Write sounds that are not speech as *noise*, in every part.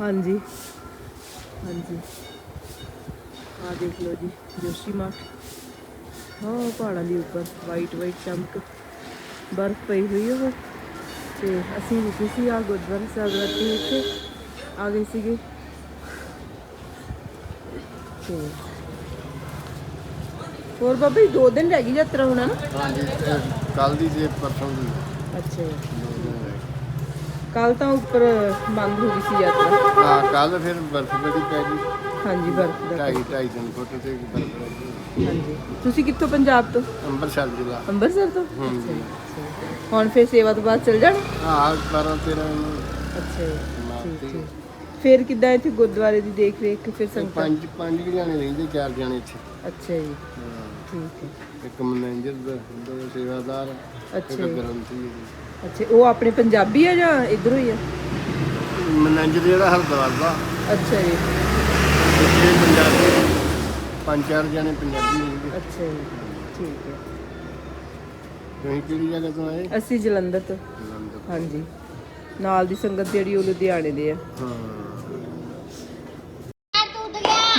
ਹਾਂਜੀ। ਹਾਂਜੀ। ਆ ਦੇਖ ਲਓ ਜੀ ਜੋਸ਼ੀ ਮਾਠ ਹਾਂ ਪਹਾੜਾਂ ਦੇ ਉੱਪਰ ਵਾਈਟ ਵਾਈਟ ਚਮਕ ਬਰਫ਼ ਪਈ ਹੋਈ ਹੈ ਤੇ ਅਸੀਂ ਰੁਕੇ ਸੀ ਆ ਗੁਰਦੁਆਰਾ ਸਾਹਿਬ ਰਾਤੀ ਇੱਥੇ। ਆ ਗਏ ਸੀਗੇ। ਤੇ ਹੋਰ ਬਾਬਾ ਜੀ ਦੋ ਦਿਨ ਰਹਿ ਗਈ ਯਾਤਰਾ ਹੋਣਾ ਨਾ ਹਾਂਜੀ ਕੱਲ ਦੀ ਜੇ ਪਰਸੋਂ ਦੀ। ਅੱਛਾ। ਕੱਲ ਤਾਂ ਉੱਪਰ ਬੰਦ ਹੋ ਗਈ ਸੀ ਯਾਤਰਾ। ਹਾਂ ਕੱਲ ਫਿਰ ਬਰਫ਼ ਬੜੀ ਪੈ ਗਈ। ਹਾਂਜੀ ਬਰਫ਼ ਦਾ। ਢਾਈ ਢਾਈ ਤਿੰਨ ਫੁੱਟ ਤੇ ਬਰਫ਼ ਪੈ ਗਈ। ਹਾਂਜੀ। ਤੁਸੀਂ ਕਿੱਥੋਂ ਪੰਜਾਬ ਤੋਂ? ਅੰਮ੍ਰਿਤਸਰ ਜ਼ਿਲ੍ਹਾ। ਅੰਮ੍ਰਿਤਸਰ ਤੋਂ? ਹੂੰ। ਹੁਣ ਫਿਰ ਸੇਵਾ ਤੋਂ ਬਾਅਦ ਚਲ ਜਾਣਾ? ਹਾਂ 12 13 ਨੂੰ ਅੱਛਾ ਜੀ, ਸਮਾਪਤੀ। ਠੀਕ ਠੀਕ। ਫਿਰ ਕਿੱਦਾਂ ਇੱਥੇ ਗੁਰਦੁਆਰੇ ਦੀ ਦੇਖ ਰੇਖ ਫਿਰ ਸੰਗਤਾਂ? ਪੰਜ ਪੰਜ ਕੁ ਜਾਣੇ ਰਹਿੰਦੇ ਚਾਰ ਜਾਣੇ ਇੱਥੇ। ਅੱਛਾ ਜੀ ਹਾਂ। ਠੀਕ ਹੈ। ਇੱਕ ਮੈਨੇਜਰ ਦਾ ਸੇਵਾਦਾਰ ਅੱਛਾ ਜੀ। ਗਰੰਟੀ ਅੱਛਾ ਉਹ ਆਪਣੇ ਪੰਜਾਬੀ ਆ ਜਾਂ ਇਧਰੋਂ ਹੀ ਆ? ਮੈਨੇਜਰ ਜਿਹੜਾ ਹਰਦਵਾਰ ਦਾ ਅੱਛਾ ਜੀ। ਇਹ ਪੰਜਾਬੀ ਪੰਜ ਚਾਰ ਜਾਣੇ ਪੰਜਾਬੀ ਰਹਿੰਦੇ ਅੱਛਾ ਜੀ ਠੀਕ ਹੈ। ਤੁਸੀਂ ਕਿਹੜੀ ਜਗ੍ਹਾ ਤੋਂ ਆਏ? ਅਸੀਂ ਜਲੰਧਰ ਤੋਂ। ਜਲੰਧਰ ਹਾਂਜੀ। ਨਾਲ ਦੀ ਸੰਗਤ ਜਿਹੜੀ ਉਹ ਲੁਧਿਆਣੇ ਦੇ ਆ। ਹਾਂ।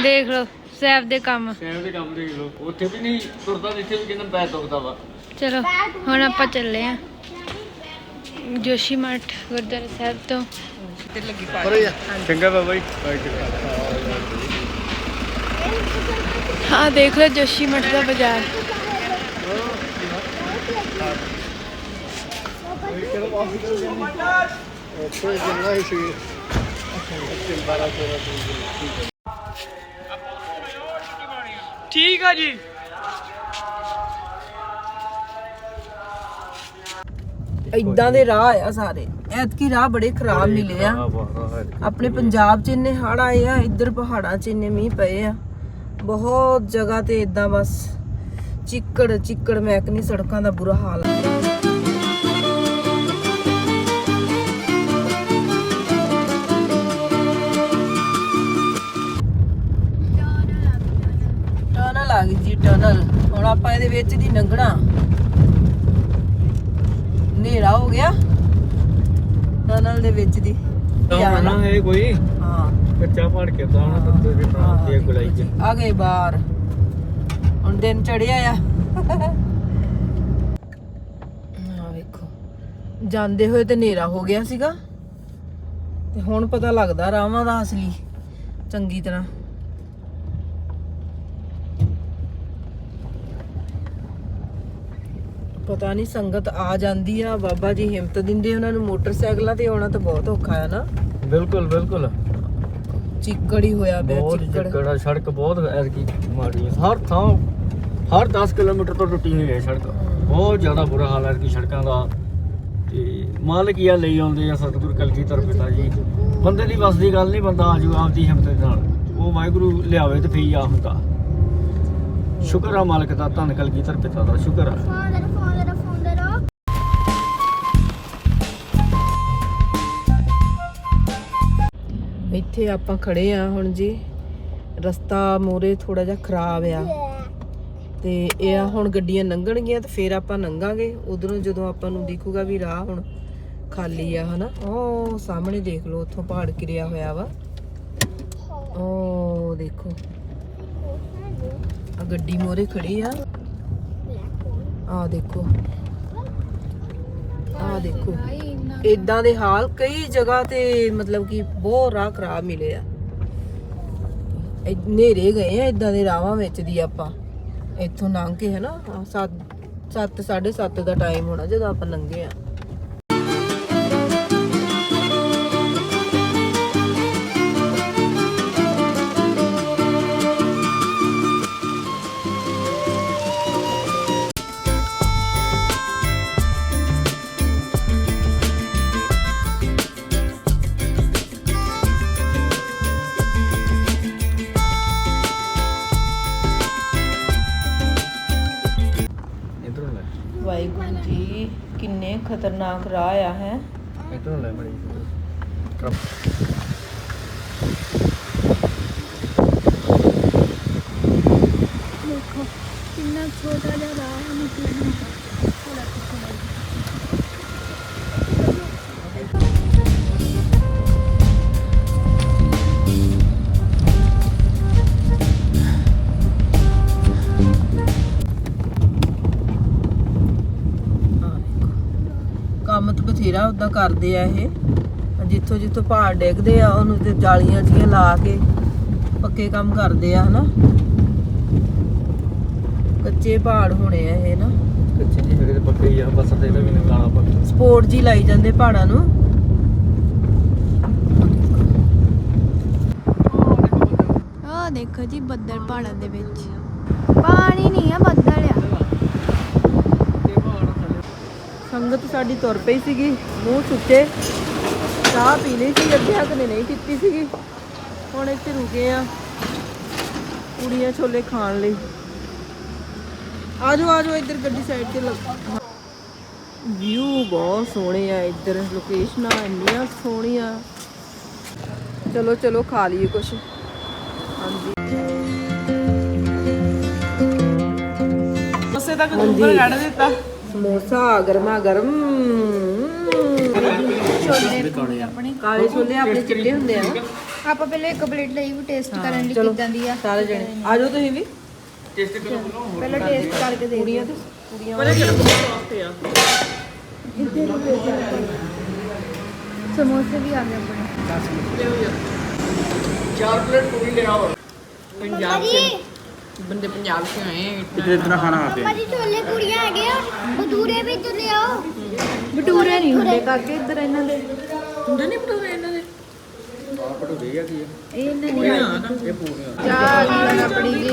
ਦੇਖ ਲਓ ਸੈਫ ਦੇ ਕੰਮ। ਸੈਮ ਦੇ ਕੰਮ ਦੇਖ ਲਓ। ਉੱਥੇ ਵੀ ਨਹੀਂ ਤੁਰਦਾ ਇੱਥੇ ਵੀ ਕਹਿੰਦਾ ਪੈਰ ਦੁਖਦਾ ਵਾ। ਚਲੋ ਹੁਣ ਆਪਾਂ ਚੱਲੇ ਆ। ਜੋਸ਼ੀ ਮਠ ਗੁਰਦੁਆਰਾ ਸਾਹਿਬ ਤੋਂ। ਤੇ ਲੱਗੀ ਪਰ ਇਹ ਚੰਗਾ ਬਾਬਾ ਜੀ। ਹਾਂ ਦੇਖ ਲਓ ਜੋਸ਼ੀ ਮਠ ਦਾ ਬਾਜ਼ਾਰ। ਉੱਥੇ ਜਿੰਨਾ ਹੀ ਸੀ ਠੀਕ ਆ ਜੀ। ਇਦਾਂ ਦੇ ਰਾਹ ਆ ਸਾਰੇ। ਐਤਕੀ ਰਾਹ ਬੜੇ ਖਰਾਬ ਮਿਲੇ ਆ। ਆਪਣੇ ਪੰਜਾਬ 'ਚ ਇੰਨੇ ਹੜ ਆਏ ਆ ਇੱਧਰ ਪਹਾੜਾਂ 'ਚ ਇੰਨੇ ਮੀਂਹ ਪਏ ਆ। ਬਹੁਤ ਜਗ੍ਹਾ ਤੇ ਇਦਾਂ ਬਸ ਚਿੱਕੜ ਚਿੱਕੜ ਮੈਕਨੀ ਸੜਕਾਂ ਦਾ ਬੁਰਾ ਹਾਲ ਆ। ਟਨਲ ਆ ਗਈ ਜੀ ਟਨਲ ਹੁਣ ਆਪਾਂ ਇਹਦੇ ਵਿੱਚ ਦੀ ਲੰਘਣਾ। ਹਨੇਰਾ ਹੋ ਗਿਆ। ਟਨਲ ਦੇ ਵਿੱਚ ਦੀ। ਤਾਂ ਨਾ ਹੈ ਕੋਈ? ਹਾਂ। ਕੱਚਾ ਪੜ ਕੇ ਤਾਂ ਨਾ ਤੰਦੇ ਦੇ ਨਾਲ ਤੇ ਗੁਲਾਈ ਚ। ਆ ਗਏ ਬਾਹਰ। ਹੁਣ ਦਿਨ ਚੜਿਆ ਆ। ਆ ਵੇਖੋ। ਜਾਂਦੇ ਹੋਏ ਤੇ ਹਨੇਰਾ ਹੋ ਗਿਆ ਸੀਗਾ। ਤੇ ਹੁਣ ਪਤਾ ਲੱਗਦਾ ਰਾਵਾਂ ਦਾ ਅਸਲੀ। ਚੰਗੀ ਤਰ੍ਹਾਂ। ਪਤਾ ਨਹੀਂ ਸੰਗਤ ਆ ਜਾਂਦੀ ਆ ਬਾਬਾ ਜੀ ਹਿੰਮਤ ਦਿੰਦੇ ਉਹਨਾਂ ਨੂੰ ਮੋਟਰਸਾਈਕਲਾਂ ਤੇ ਆਉਣਾ ਤਾਂ ਬਹੁਤ ਔਖਾ ਆ ਨਾ। ਬਿਲਕੁਲ ਬਿਲਕੁਲ। ਚਿੱਕੜ ਹੀ ਹੋਇਆ ਪਿਆ ਬਹੁਤ ਚਿੱਕੜ। ਚਿੱਕੜਾ ਸੜਕ ਬਹੁਤ ਐਤਕੀ ਮਾੜੀ ਹੈ ਹਰ ਥਾਂ ਹਰ 10 ਕਿਲੋਮੀਟਰ ਤੋਂ ਟੁੱਟੀ ਹੋਈ ਹੈ ਸੜਕ। ਬਹੁਤ ਜ਼ਿਆਦਾ ਬੁਰਾ ਹਾਲ ਹੈ ਕਿ ਸੜਕਾਂ ਦਾ। ਤੇ ਮਾਲਕ ਹੀ ਆ ਲਈ ਆਉਂਦੇ ਆ ਸਤਿਗੁਰ ਕਲਗੀਧਰ ਪਿਤਾ ਜੀ। ਬੰਦੇ ਦੀ ਬਸ ਦੀ ਗੱਲ ਨਹੀਂ ਬੰਦਾ ਆਜੂ ਆਪਦੀ ਹਿੰਮਤ ਦੇ ਨਾਲ। ਉਹ ਵਾਹਿਗੁਰੂ ਲਿਆਵੇ ਤੇ ਫੇਰ ਆ ਹੁੰਦਾ। ਸ਼ੁਕਰ ਆ ਮਾਲਕ ਦਾ ਧੰਨ ਕਲਗੀਧਰ ਪਿਤਾ ਦਾ ਸ਼ੁਕਰ ਆ। ਇੱਥੇ ਆਪਾਂ ਖੜੇ ਆ ਹੁਣ ਜੀ। ਰਸਤਾ ਮੋਰੇ ਥੋੜਾ ਜਿਹਾ ਖਰਾਬ ਆ। ਤੇ ਇਹ ਆ ਹੁਣ ਗੱਡੀਆਂ ਲੰਘਣਗੀਆਂ ਤੇ ਫਿਰ ਆਪਾਂ ਲੰਘਾਂਗੇ। ਉਧਰੋਂ ਜਦੋਂ ਆਪਾਂ ਨੂੰ ਦਿਖੂਗਾ ਵੀ ਰਾਹ ਹੁਣ ਖਾਲੀ ਆ, ਹਨਾ। ਉਹ ਸਾਹਮਣੇ ਦੇਖ ਲਓ, ਉੱਥੋਂ ਪਹਾੜ ਕਿਰਿਆ ਹੋਇਆ ਵਾ। ਉਹ ਦੇਖੋ। ਆ ਗੱਡੀ ਮੋਰੇ ਖੜੀ ਆ। ਆ ਦੇਖੋ। ਆ ਦੇਖੋ। ਇਦਾਂ ਦੇ ਹਾਲ ਕਈ ਜਗ੍ਹਾ ਤੇ ਮਤਲਬ ਕਿ ਬਹੁਤ ਰਾਹ ਖਰਾਬ ਮਿਲੇ ਆ। ਇਹ ਹਨੇਰੇ ਗਏ ਆ ਇਦਾਂ ਦੇ ਰਾਵਾਂ ਵਿੱਚ ਦੀ ਆਪਾਂ। ਇੱਥੋਂ ਲੰਘ ਕੇ ਹੈ ਹਨਾ 7 7 7:30 ਦਾ ਟਾਈਮ ਹੋਣਾ ਜਦੋਂ ਆਪਾਂ ਲੰਘੇ ਆ। ਆ ਹੈ। ਇਧਰੋਂ ਲੈ ਬੜੀ ਕਿੰਨਾ ਛੋਟਾ ਜਿਹਾ ਰਾਹ ਹੈ ਨਿਕਲਣਾ ਉਦਾਂ ਕਰਦੇ ਆ ਇਹ। ਜਿੱਥੋਂ ਜਿੱਥੋਂ ਪਹਾੜ ਡਿੱਗਦੇ ਆ ਉਹਨੂੰ ਤੇ ਜਾਲੀਆਂ ਜੀਆਂ ਲਾ ਕੇ ਪੱਕੇ ਕੰਮ ਕਰਦੇ ਆ ਹਨਾ। ਕੱਚੇ ਪਹਾੜ ਹੋਣੇ ਆ ਇਹ ਨਾ। ਕੱਚੇ ਹੈਗੇ ਤੇ ਪੱਕੇ ਹੀ ਆ ਬਸ ਤੇ ਇਹਦਾ ਵੀ ਕਾਲਾ ਪੱਕਾ ਸਪੋਰਟ ਜੀ ਲਾਈ ਜਾਂਦੇ ਪਹਾੜਾਂ ਨੂੰ। ਆਹ ਦੇਖੋ ਜੀ ਬੱਦਲ ਪਹਾੜਾਂ ਦੇ ਵਿੱਚ। ਪਾਣੀ ਨਹੀਂ ਆ ਬੱਦਲ ਆ ਸੰਗਤ ਸਾਡੀ ਤੁਰ ਪਈ ਸੀਗੀ ਮੂੰਹ ਸੁੱਚੇ ਚਾਹ ਪੀ ਲਈ ਸੀ ਅੱਧੇ ਹੱਕ ਨੇ ਨਹੀਂ ਪੀਤੀ ਸੀਗੀ। ਹੁਣ ਇੱਥੇ ਰੁਕੇ ਆ ਪੂੜੀਆਂ ਛੋਲੇ ਖਾਣ ਲਈ। ਆਜੋ ਆਜੋ ਇੱਧਰ ਗੱਡੀ ਸਾਈਡ ਤੇ ਲੱਗ ਵਿਊ ਬਹੁਤ ਸੋਹਣੇ ਆ ਇੱਧਰ ਲੋਕੇਸ਼ਨਾਂ ਇੰਨੀਆਂ ਸੋਹਣੀਆਂ। ਚਲੋ ਚਲੋ ਖਾ ਲਈਏ ਕੁਛ। ਹਾਂਜੀ। ਉਸੇ ਤੱਕ ਉੱਪਰ ਕੱਢ ਦਿੱਤਾ। ਸਮੋਸਾ ਗਰਮਾ ਗਰਮ। ਕਾਲੇ ਛੋਲੇ ਆਪਣੇ ਚਿੱਟੇ ਹੁੰਦੇ ਆ। ਨਾ ਆਪਾਂ ਪਹਿਲੇ ਇੱਕ ਪਲੇਟ ਲਈ ਵੀ ਟੇਸਟ ਕਰਨ ਲਈ ਚਲੋ ਕਿਦਾਂ ਦੀ ਆ। ਸਾਰੇ ਜਣੇ। ਆਜੋ ਤੁਸੀਂ ਵੀ। ਪਹਿਲਾਂ ਟੇਸਟ ਕਰਕੇ ਦੇ ਕੁੜੀਆਂ ਤੇ? ਕੁੜੀਆਂ ਸਮੋਸੇ ਵੀ ਆ ਗਏ ਆਪਣੇ। ਪੰਜਾਬ ਸੇ ਬੰਦੇ ਪੰਜਾਬ ਸੇ ਆਏ हैं ਕਿਤੇ ਇਤਨਾ ਖਾਣਾ ਆ ਪਿਆ ਭਾਜੀ ਛੋਲੇ ਪੂੜੀਆਂ ਹੈਗੇ ਆ ਬਟੂਰੇ ਵਿੱਚ ਲਿਆਓ ਭਟੂਰੇ ਨਹੀਂ ਹੁੰਦੇ ਕਾਕੇ ਇੱਧਰ ਇਹਨਾਂ ਦੇ। ਹੁੰਦੇ ਨਹੀਂ ਪਟੂਰੇ ਇਹਨਾਂ ਦੇ? ਇਹ ਇਹਨਾਂ ਨੇ ਚਾਹ ਆ। ਗਈ ਹੁਣ ਆਪਣੀ ਜੀ।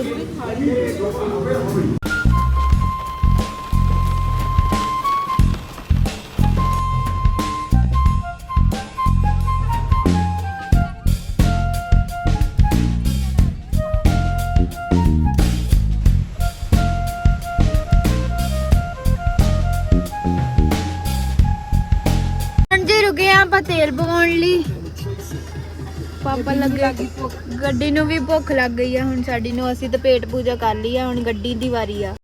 ਪਾਪਾ ਭੁੱਖ ਗੱਡੀ ਨੂੰ ਵੀ ਭੁੱਖ ਲੱਗ ਗਈ ਆ, ਹੁਣ ਸਾਡੀ ਨੂੰ ਅਸੀਂ ਤਾਂ ਪੇਟ ਪੂਜਾ ਕਰ ਲਈ ਆ, ਹੁਣ ਗੱਡੀ ਦੀ ਵਾਰੀ ਆ।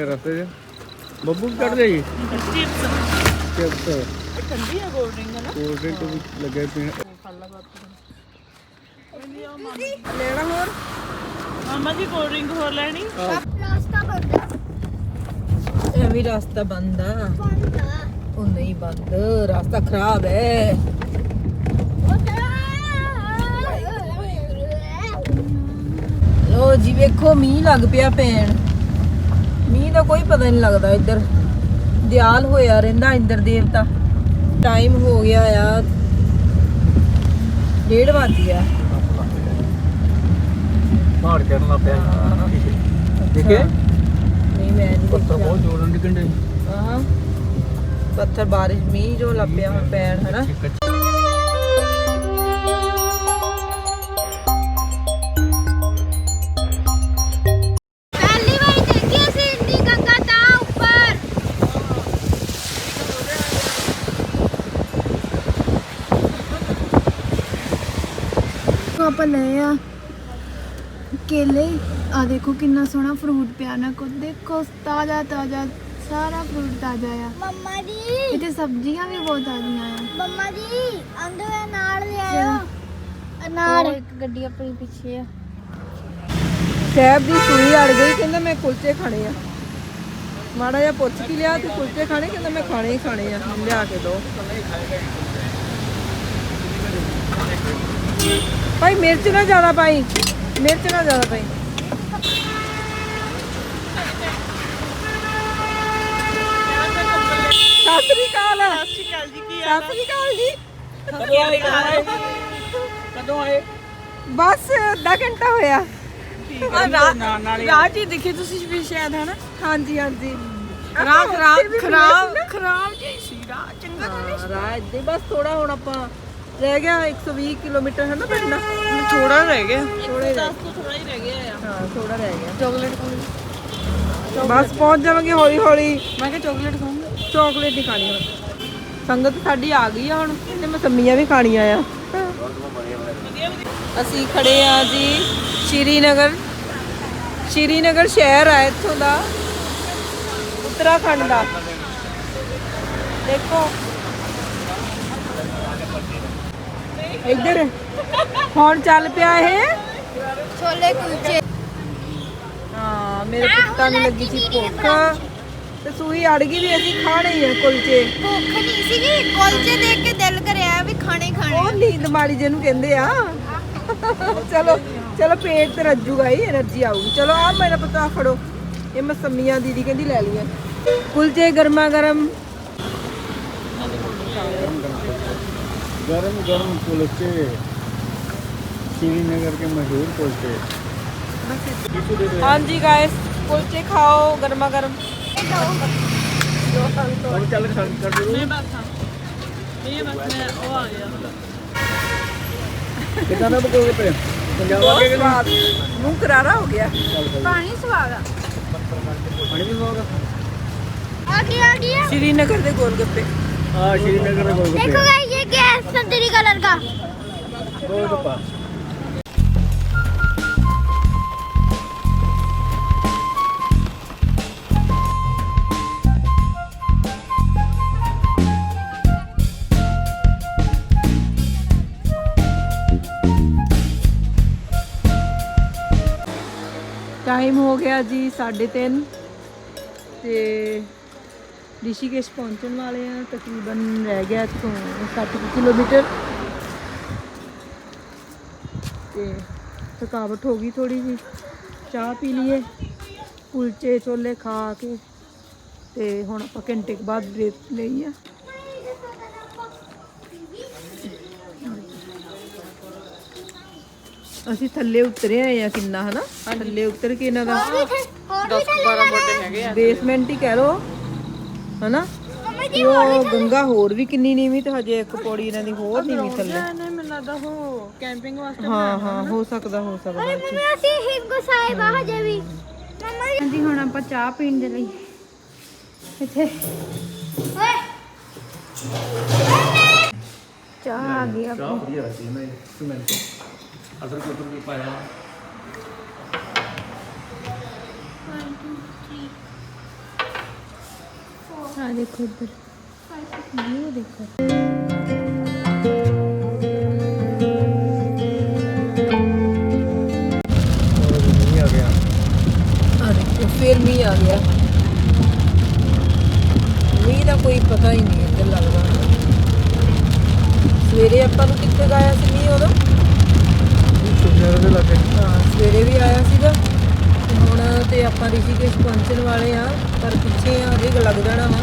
ਰੁਕੇ ਰਸਤੇ 'ਚ। ਬੱਬੂ ਕੱਢ ਲਈ ਚਿਪਸ। ਠੰਡੀ ਹੈ ਕੋਲਡ ਡਰਿੰਕ ਹੈ ਨਾ। ਕੋਲਡ ਡਰਿੰਕ ਵੀ ਲੱਗੇ ਪੀਣ ਲੈਣਾ ਹੋਰ? ਮਾਮਾ ਜੀ ਕੋਲਡ ਡਰਿੰਕ ਹੋਰ ਲੈਣੀ? ਰਾਸਤਾ ਬੰਦਾ ਇਹ ਵੀ ਰਸਤਾ ਬੰਦ ਆ। ਬੰਦਾ ਉਹ ਨਹੀਂ ਬੰਦ ਰਸਤਾ ਖਰਾਬ ਹੈ ਲੋ ਜੀ ਵੇਖੋ ਮੀਂਹ ਲੱਗ ਪਿਆ ਪੈਣ। ਮੀਂਹ ਦਾ ਕੋਈ ਪਤਾ ਨਹੀਂ ਲੱਗਦਾ ਇੱਧਰ। ਦਿਆਲ ਹੋਇਆ ਰਹਿੰਦਾ ਇੰਦਰ ਦੇਵਤਾ। ਟਾਈਮ ਹੋ ਗਿਆ ਆ। ਡੇਢ ਵੱਜ ਗਿਆ। ਬਾਹਰ ਕਰਨ ਲੱਗ ਪਿਆ। ਦੇਖੇ ਨਹੀਂ ਮੈਂ ਨਹੀਂ ਪੱਤਰ ਦੇਖਿਆ। ਬਹੁਤ ਜ਼ੋਰ ਨਾਲ ਡਿੱਗਣ ਹਾਂ। ਪੱਥਰ ਬਾਰਿਸ਼ ਮੀਂਹ ਜੋ ਹੁਣ ਪੈਣ ਹਨਾ? ਦੇ ਆਪਾਂ ਲਏ ਆ। ਕੇਲੇ ਆ ਦੇਖੋ ਕਿੰਨਾ ਸੋਹਣਾ ਫਰੂਟ ਪਿਆ ਨਾ। ਕੋ ਦੇਖੋ ਤਾਜ਼ਾ ਤਾਜ਼ਾ ਸਾਰਾ ਫਰੂਟ ਤਾਜ਼ਾ ਆ। ਮੰਮਾ ਜੀ। ਇੱਥੇ ਸਬਜ਼ੀਆਂ ਵੀ ਬਹੁਤ ਤਾਜ਼ੀਆਂ ਆ। ਮੰਮਾ ਜੀ ਹੋਏ ਨਾਲ ਲਿਆਇਓ। ਅਨਾਰ ਇੱਕ ਗੱਡੀ ਆਪਣੀ ਪਿੱਛੇ ਆ। ਸਹਿਬ ਦੀ ਸੂਈ ਅੜ ਗਈ ਕਹਿੰਦਾ ਮੈਂ ਕੁਲਚੇ ਖਾਣੇ ਆ। ਮਾੜਾ ਜਿਹਾ ਪੁੱਛ ਕੇ ਲਿਆ ਤੇ ਕੁਲਚੇ ਖਾਣੇ ਕਹਿੰਦਾ ਮੈਂ ਖਾਣੇ ਹੀ ਖਾਣੇ ਆ। ਲਿਆ ਕੇ ਦੋ। ਭਾਈ ਮਿਰਚ ਨਾ ਜ਼ਿਆਦਾ ਪਾਈ। ਮਿਰਚ ਨਾ ਜ਼ਿਆਦਾ ਪਾਈ। ਸਤਿ ਸ੍ਰੀ ਅਕਾਲ। ਸਤਿ ਸ੍ਰੀ ਅਕਾਲ ਜੀ ਕੀ ਸਤਿ ਸ੍ਰੀ ਅਕਾਲ ਜੀ। ਕਦੋਂ ਆਏ? ਬਸ ਅੱਧਾ ਘੰਟਾ ਹੋਇਆ। ਰਾਹ ਚ ਹੀ ਦਿਖੇ ਤੁਸੀਂ ਵੀ ਸ਼ਾਇਦ ਹਨਾ? ਹਾਂਜੀ ਹਾਂਜੀ। ਰਾਹ ਖਰਾਬ ਖਰਾਬ ਖਰਾਬ ਜੀ ਸੀ ਰਾਹ ਚੰਗਾ ਹਾਂ ਰਾਹ ਏਦਾਂ ਹੀ ਬਸ ਥੋੜਾ ਹੁਣ ਆਪਾਂ ਰਹਿ ਗਿਆ 120 ਕਿਲੋਮੀਟਰ ਹੈ ਨਾ ਪਿੰਡ ਥੋੜਾ ਰਹਿ ਗਿਆ। ਥੋੜਾ ਹੀ ਰਹਿ ਥੋੜਾ ਹੀ ਰਹਿ ਗਿਆ ਹਾਂ ਥੋੜਾ ਰਹਿ ਗਿਆ। ਚਾਕਲੇਟ ਖਾਣੀ ਬਸ ਪਹੁੰਚ ਜਾਵਾਂਗੇ ਹੌਲੀ ਹੌਲੀ। ਮੈਂ ਕਿਹਾ ਚਾਕਲੇਟ ਖਾਉਂਗਾ ਚਾਕਲੇਟ ਹੀ ਖਾਣੀ ਹੁਣ। ਸੰਗਤ ਸਾਡੀ ਆ ਗਈ ਆ ਹੁਣ। ਤੇ ਮਸੰਮੀਆਂ ਵੀ ਖਾਣੀਆਂ ਆ। ਅਸੀਂ ਖੜੇ ਆ ਜੀ ਸ਼੍ਰੀਨਗਰ। ਸ਼੍ਰੀਨਗਰ ਸ਼ਹਿਰ ਆ ਇੱਥੋਂ ਦਾ। ਉੱਤਰਾਖੰਡ ਦਾ। ਦੇਖੋ। ਇੱਧਰ। ਹੁਣ ਚੱਲ ਪਿਆ ਇਹ? ਛੋਲੇ ਕੁਲਚੇ। ਹਾਂ ਮੇਰੇ ਪੁੱਤਾਂ ਨੂੰ ਲੱਗੀ ਸੀ ਭੁੱਖ। ਤੇ ਸੂਈ ਅੜ ਗਈ ਵੀ ਅਸੀਂ ਖਾਣੇ ਹੀ ਆ ਕੁਲਚੇ। ਭੁੱਖ ਨਹੀਂ ਸੀਗੀ ਕੁਲਚੇ ਦੇਖ ਕੇ ਦਿਲ ਕਰਿਆ ਵੀ ਖਾਣੇ ਖਾਣੇ ਉਹ ਨੀਂਦ ਮਾੜੀ ਜਿਹਨੂੰ ਕਹਿੰਦੇ ਆ। ਚਲੋ ਚਲੋ ਪੇਟ ਤੇ ਰੱਜੂਗਾ ਹੀ એનર્ਜੀ ਆਊਗੀ। ਚਲੋ ਆ ਮੇਰਾ ਪਤਾ ਫੜੋ। ਇਹ ਮੈਂ ਸੰਮੀਆਂ ਦੀਦੀ ਕਹਿੰਦੀ ਲੈ ਲਈਆਂ। ਕੁਲਚੇ ਗਰਮਾ ਗਰਮ। गर्म गर्म कुलचे श्रीनगर के मशहूर कुलचे। हाँ जी गाय कुलचे खाओ गर्मा गर्म। कितना पे? मुँह करारा हो गया। पानी स्वाद पानी भी आ। गया आ गया। श्रीनगर के गोलगप्पे। हाँ श्रीनगर के गोलगप्पे। देखो गाइस संतरी कलर का। टाइम हो गया जी साढ़े तीन ਰਿਸ਼ੀਕੇਸ਼ ਪਹੁੰਚਣ ਵਾਲੇ ਆ ਤਕਰੀਬਨ ਰਹਿ ਗਿਆ ਇੱਥੋਂ 60 ਕਿਲੋਮੀਟਰ। ਤੇ ਥਕਾਵਟ ਹੋ ਗਈ ਥੋੜੀ ਜੀ ਚਾਹ ਪੀ ਲਈਏ ਕੁਲਚੇ ਛੋਲੇ ਖਾ ਕੇ ਤੇ ਹੁਣ ਆਪਾਂ ਘੰਟੇ ਕੁ ਬਾਅਦ ਬ੍ਰੇਕ ਲਈ ਆ ਅਸੀਂ ਥੱਲੇ ਉਤਰੇ ਆਏ ਆ ਕਿੰਨਾ ਹਨਾ? ਥੱਲੇ ਉਤਰ ਕੇ ਇਹਨਾਂ ਦਾ 10 12 ਫੁੱਟ ਹੈਗੇ ਆ। ਬੇਸਮੈਂਟ ਹੀ ਕਹਿ ਲੋ ਹਨਾ? ਉਹ ਗੰਗਾ ਹੋਰ ਵੀ ਕਿੰਨੀ ਨੀਵੀਂ ਤੇ ਹਜੇ ਇੱਕ ਪੌੜੀ ਇਹਨਾਂ ਦੀ ਹੋਰ ਨੀਵੀਂ ਥੱਲੇ। ਨਹੀਂ ਮੈਨੂੰ ਲੱਗਦਾ ਹੋ ਕੈਂਪਿੰਗ ਵਾਸਤੇ ਹਾਂ ਹਾਂ ਹੋ ਸਕਦਾ ਹੋ ਸਕਦਾ ਅਰੇ ਮੰਮੀ ਅਸੀਂ ਹਿੰਗੋ ਸਾਹਿਬ ਆ ਹਜੇ ਵੀ। ਮੰਮਾ ਜੀ ਹੁਣ ਆਪਾਂ ਚਾਹ ਪੀਣ ਦੇ ਲਈ। ਇੱਥੇ। ਓਏ। ਚਾਹ ਆ ਗਈ ਆਪਾਂ ਚਾਹ ਵਧੀਆ ਰੱਖੀ ਮੈਂ ਸਿਮੈਂਟ ਅਦਰ ਕੋਤਰ ਵੀ ਪਾਇਆ। ਆ ਦੇਖੋ ਇੱਧਰ। ਵੀਊ ਦੇਖੋ। ਦਾ ਕੋਈ ਪਤਾ ਹੀ ਨਹੀਂ ਇੱਧਰ ਲੱਗਦਾ। ਸਵੇਰੇ ਆਪਾਂ ਨੂੰ ਕਿੱਥੇ ਗਾਇਆ ਸੀ ਆਇਆ ਸੀਗਾ। ਹੁਣ ਤੇ ਆਪਾਂ ਰਿਸ਼ੀਕੇਸ਼ ਪਹੁੰਚਣ ਵਾਲੇ ਆ ਪਰ ਪਿੱਛੇ ਆ ਰਿਗ ਲੱਗ ਜਾਣਾ ਵਾ।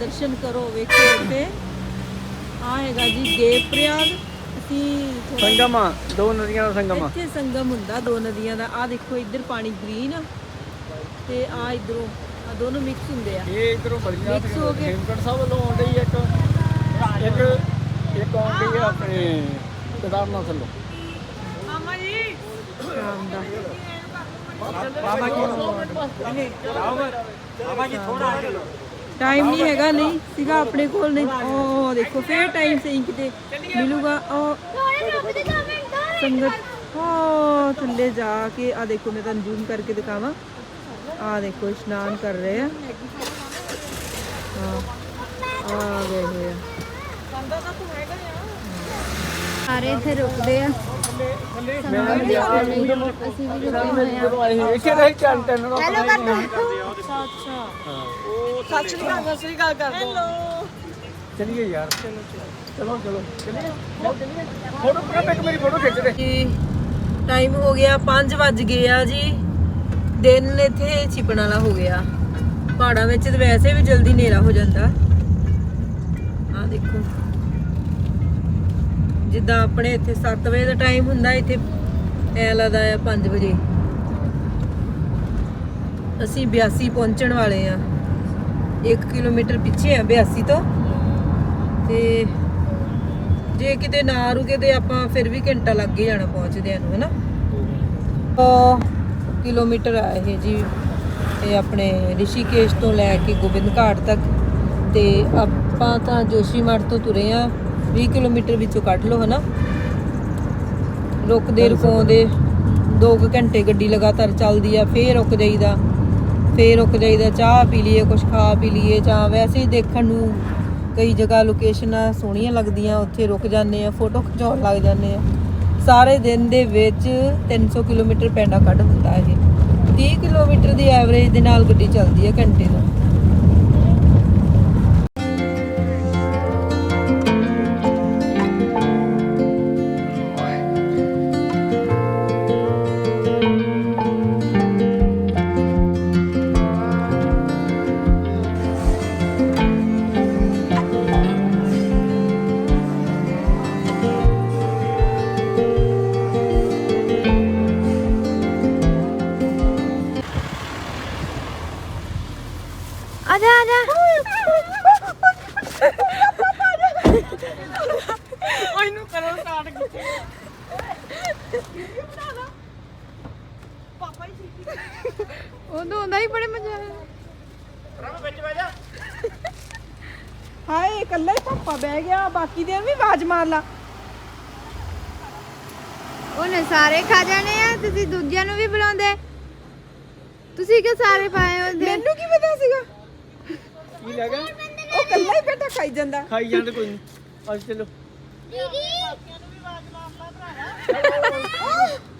ਦਰਸ਼ਨ ਕਰੋ ਵੇਖੋ ਇੱਥੇ। ਆ ਜੀ ਦੇਵ ਅਸੀਂ ਥੋੜ੍ਹਾ- ਸੰਗਮ ਦੋ ਨਦੀਆਂ ਦਾ ਸੰਗਮ ਇੱਥੇ ਸੰਗਮ ਹੁੰਦਾ ਦੋ ਨਦੀਆਂ ਦਾ। ਆ ਦੇਖੋ ਇੱਧਰ ਪਾਣੀ ਗ੍ਰੀਨ ਆ। ਤੇ ਆ ਇਧਰੋਂ ਆ ਦੋਨੋਂ ਮਿਕਸ ਹੁੰਦੇ ਆ। ਇਹ ਇਧਰੋਂ ਬਦਰੀਨਾਥ Mix ਹੋ ਸਾਹਿਬ ਵੱਲੋਂ ਆਉਂਦੇ ਹੀ ਇੱਕ। ਇੱਕ ਇੱਕ ਆਉਂਦੀ ਹੈ ਆਪਣੇ ਕੇਦਾਰਨਾਥ ਵੱਲੋਂ। ਮਾਮਾ ਜੀ। ਸ਼ਾਮ ਦਾ ਬਾਬਾ ਜੀ ਬਾਬਾ ਜੀ ਥੋੜਾ ਟਾਈਮ ਨਹੀਂ ਹੈਗਾ ਨਹੀਂ ਸੀਗਾ ਆਪਣੇ ਕੋਲ ਨਹੀਂ। ਉਹ ਦੇਖੋ ਫੇਰ ਟਾਈਮ ਸਹੀ ਕਿਤੇ ਮਿਲੂਗਾ। ਉਹ ਥੋੜੇ ਰੁਕ ਦੇ 2 ਮਿੰਟ ਦੋ ਸੰਗਤ ਹੋ ਥੱਲੇ ਜਾ ਕੇ ਆ ਦੇਖੋ ਮੈਂ ਤੁਹਾਨੂੰ ਜ਼ੂਮ ਕਰਕੇ ਦਿਖਾਵਾਂ। ਆ ਦੇਖੋ ਇਸ਼ਨਾਨ ਕਰ ਰਹੇ ਆ। ਆ ਗਏ ਹੋਏ ਆ। ਸਾਰੇ ਇੱਥੇ ਰੁਕਦੇ ਆ। ਸੰਗਮ ਦੇਖਣ ਲਈ ਅਸੀਂ ਵੀ ਰੁਕੇ ਹੋਏ ਆ। ਜਦੋਂ ਇੱਥੇ ਰਹੇ ਤੈਨੂੰ ਨਾ ਹੈਲੋ ਕਰ ਦੋ ਸਤਿ ਸ਼੍ਰੀ ਅਕਾਲ ਸਤਿ ਸ਼੍ਰੀ ਅਕਾਲ ਕਰ ਦੋ। ਚਲੀਏ ਯਾਰ। ਚਲੋ ਚਲੋ। ਚਲੋ ਚਲੀਏ ਚਲੀਏ। ਫੋਟੋ ਕਰਾ ਇੱਕ ਮੇਰੀ ਫੋਟੋ ਖਿੱਚ ਦੇ। ਜੀ ਟਾਈਮ ਹੋ ਗਿਆ 5 ਵੱਜ ਗਏ ਆ ਜੀ। ਦਿਨ ਇੱਥੇ ਛਿਪਣ ਵਾਲਾ ਹੋ ਗਿਆ। ਪਹਾੜਾਂ ਵਿੱਚ ਤਾਂ ਵੈਸੇ ਵੀ ਜਲਦੀ ਹਨੇਰਾ ਹੋ ਜਾਂਦਾ। ਆ ਦੇਖੋ। ਜਿੱਦਾਂ ਆਪਣੇ ਇੱਥੇ 7 ਵਜੇ ਦਾ ਟਾਈਮ ਹੁੰਦਾ ਇੱਥੇ ਐ ਲੱਗਦਾ ਆ 5 ਵਜੇ। ਅਸੀਂ 82 ਪਹੁੰਚਣ ਵਾਲੇ ਆ। 1 ਕਿਲੋਮੀਟਰ ਪਿੱਛੇ ਆ 82 ਤੋਂ। ਤੇ ਜੇ ਕਿਤੇ ਨਾ ਰੁਕੇ ਤੇ ਆਪਾਂ ਫਿਰ ਵੀ ਘੰਟਾ ਲੱਗ ਹੀ ਜਾਣਾ ਪਹੁੰਚਦਿਆਂ ਨੂੰ ਹਨਾ? 100 ਕਿਲੋਮੀਟਰ ਆ ਇਹ ਜੀ। ਇਹ ਆਪਣੇ ਰਿਸ਼ੀਕੇਸ਼ ਤੋਂ ਲੈ ਕੇ ਗੋਬਿੰਦ ਘਾਟ ਤੱਕ। ਤੇ ਆਪਾਂ ਤਾਂ ਜੋਸ਼ੀਮਠ ਤੋਂ ਤੁਰੇ ਆ। 20 ਕਿਲੋਮੀਟਰ ਵਿੱਚੋਂ ਕੱਢ ਲਓ ਹਨਾ। ਰੁਕਦੇ ਰੁਕਾਉਂਦੇ 2 ਘੰਟੇ ਗੱਡੀ ਲਗਾਤਾਰ ਚੱਲਦੀ ਆ ਫੇਰ ਰੁਕ ਜਾਈਦਾ। ਫੇਰ ਰੁਕ ਜਾਈਦਾ ਚਾਹ ਪੀ ਲਈਏ ਕੁਝ ਖਾ ਪੀ ਲਈਏ ਜਾਂ ਵੈਸੇ ਹੀ ਦੇਖਣ ਨੂੰ ਕਈ ਜਗ੍ਹਾ ਲੋਕੇਸ਼ਨਾਂ ਸੋਹਣੀਆਂ ਲੱਗਦੀਆਂ ਉੱਥੇ ਰੁਕ ਜਾਂਦੇ ਆ ਫੋਟੋ ਖਿਚਾਉਣ ਲੱਗ ਜਾਂਦੇ ਆ। ਸਾਰੇ ਦਿਨ ਦੇ ਵਿੱਚ 300 ਕਿਲੋਮੀਟਰ ਪੈਂਡਾ ਕੱਢ ਹੁੰਦਾ ਇਹ। 30 ਕਿਲੋਮੀਟਰ ਦੀ ਐਵਰੇਜ ਦੇ ਨਾਲ ਗੱਡੀ ਚੱਲਦੀ ਹੈ ਘੰਟੇ ਦਾ। *laughs* ਉਦੋਂ ਹੁੰਦਾ ਹੀ ਬੜੇ ਮਜ਼ਾ ਆਇਆ ਹਾਏ ਇਕੱਲਾ ਹੀ ਪਾਪਾ ਬਹਿ ਗਿਆ ਬਾਕੀ ਦੇ ਵੀ ਆਵਾਜ਼ ਮਾਰ ਲਾ। ਉਹਨੇ ਸਾਰੇ ਖਾ ਜਾਣੇ ਆ ਤੁਸੀਂ ਦੂਜਿਆਂ ਨੂੰ ਵੀ ਬੁਲਾਉਂਦੇ। ਤੁਸੀਂ ਕਿ ਸਾਰੇ ਪਾਏ ਹੁੰਦੇ ਮੈਨੂੰ ਕੀ ਪਤਾ ਸੀਗਾ? ਕੀ ਲੱਗਾ? ਉਹ ਇਕੱਲਾ ਹੀ ਬੈਠਾ ਖਾਈ ਜਾਂਦਾ। ਖਾਈ ਜਾਂਦੇ ਕੋਈ ਨਹੀਂ ਅੱਜ ਚਲੋ। ਸੱਤ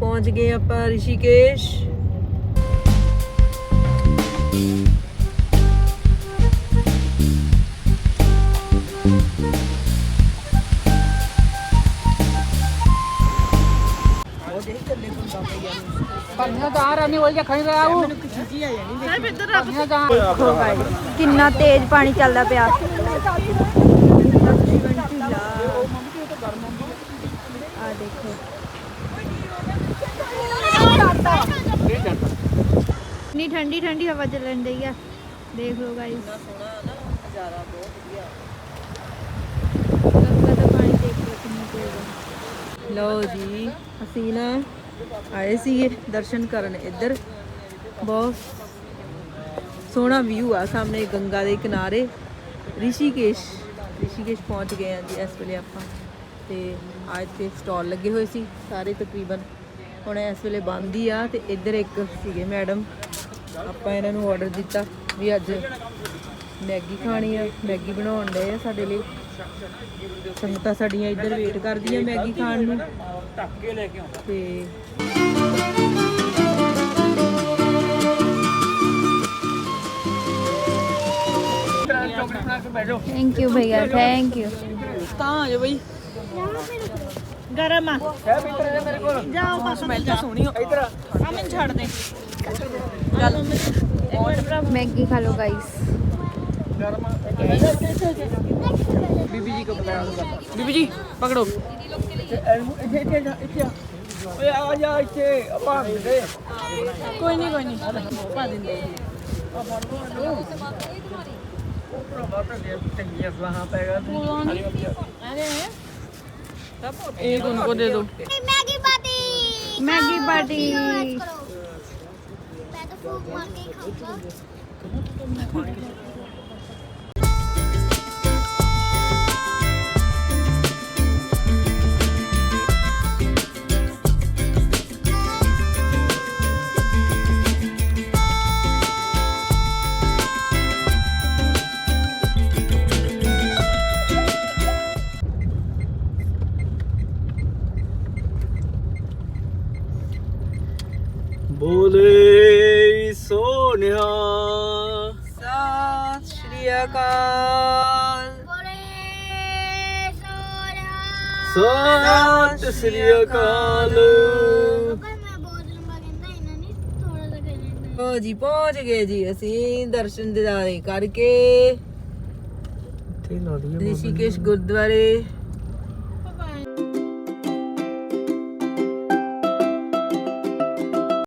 ਪਹੁੰਚ ਗਏ ਆਪਾਂ ਰਿਸ਼ੀਕੇਸ਼। ਕਿੰਨਾ ਤੇਜ਼ ਪਾਣੀ ਚੱਲਦਾ ਪਿਆ। ਨੀ ਠੰਡੀ ਠੰਡੀ ਹਵਾ ਚੱਲਣ ਡਈ ਆ। ਦੇਖ ਲਓ ਗਾਇਸ ਨਜ਼ਾਰਾ ਬਹੁਤ ਵਧੀਆ। ਗੰਗਾ ਦਾ ਪਾਣੀ ਦੇਖ ਲਓ ਕਿੰਨਾ ਆ ਲਓ ਜੀ ਅਸੀਂ ਨਾ ਆਏ ਸੀਗੇ ਦਰਸ਼ਨ ਕਰਨ ਇੱਧਰ। ਬਹੁਤ ਸੋਹਣਾ ਵਿਊ ਆ ਸਾਹਮਣੇ ਗੰਗਾ ਦੇ ਕਿਨਾਰੇ। ਰਿਸ਼ੀਕੇਸ਼ ਰਿਸ਼ੀਕੇਸ਼ ਪਹੁੰਚ ਗਏ ਆ ਜੀ ਇਸ ਵੇਲੇ ਆਪਾਂ। ਤੇ ਅੱਜ ਤੇ ਸਟਾਲ ਲੱਗੇ ਹੋਏ ਸੀ ਸਾਰੇ ਤਕਰੀਬਨ ਹੁਣ ਇਸ ਵੇਲੇ ਬੰਦ ਹੀ ਆ ਤੇ ਇੱਧਰ ਇੱਕ ਸੀਗੇ ਮੈਡਮ। ਆਪਾਂ ਇਹਨਾਂ ਨੂੰ ਆਰਡਰ ਦਿੱਤਾ ਵੀ ਅੱਜ ਮੈਗੀ ਖਾਣੀ ਆ ਮੈਗੀ ਬਣਾਉਣ ਡਏ ਆ ਸਾਡੇ ਲਈ। ਸੰਗਤਾਂ ਸਾਡੀਆਂ ਇੱਧਰ ਵੇਟ ਕਰਦੀਆਂ ਮੈਗੀ ਖਾਣ ਨੂੰ। ਤੇ ਥੈਂਕ ਯੂ ਭਈਆ ਥੈਂਕ ਯੂ ਤਾਂ ਆ ਜਾ ਬਈ। ਗਰਮ ਆ। ਜਾਓ ਬਸ ਸਮੈਲ ਤਾਂ ਸੋਹਣੀ ਹੋ ਇਧਰ ਆ। ਮੈਨੂੰ ਛੱਡ ਦੇ। ਚੱਲ। ਮੈਗੀ ਖਾ ਲਓ ਗਾਇਸ ਬੀਬੀ ਜੀ ਕੋ ਬੁਲਾਇਆ ਬੀਬੀ ਜੀ ਪਕੜੋ। ਇੱਥੇ ਇੱਥੇ ਜਾ, ਇੱਥੇ ਆ। ਓਏ ਆ ਜਾ ਇੱਥੇ। ਆਪਾਂ ਦੇ ਕੋਈ ਨਹੀਂ ਕੋਈ ਨਹੀਂ। ਪਾ ਦਿੰਦੇ ਚੰਗੀਆਂ ਸਲਾਹਾਂ ਪੈਗਾ एक उनको दे दो मैगी पार्टी मैगी पार्टी मैं तो फूक मार के ही खाऊंगा ਅਕਾਲ बोले सोना ਸਤਿ ਸ੍ਰੀ ਅਕਾਲ पर मैं बहुत लंबा कहता इन्हें नहीं थोड़ा सा कहना ਹੋ ਜੀ ਪਹੁੰਚ ਗਏ ਜੀ ਅਸੀਂ ਦਰਸ਼ਨ ਦਿਦਾਰੇ ਕਰਕੇ ਇੱਥੇ ਲਾ ਦਈਏ ਰਿਸ਼ੀਕੇਸ਼ ਗੁਰਦੁਆਰੇ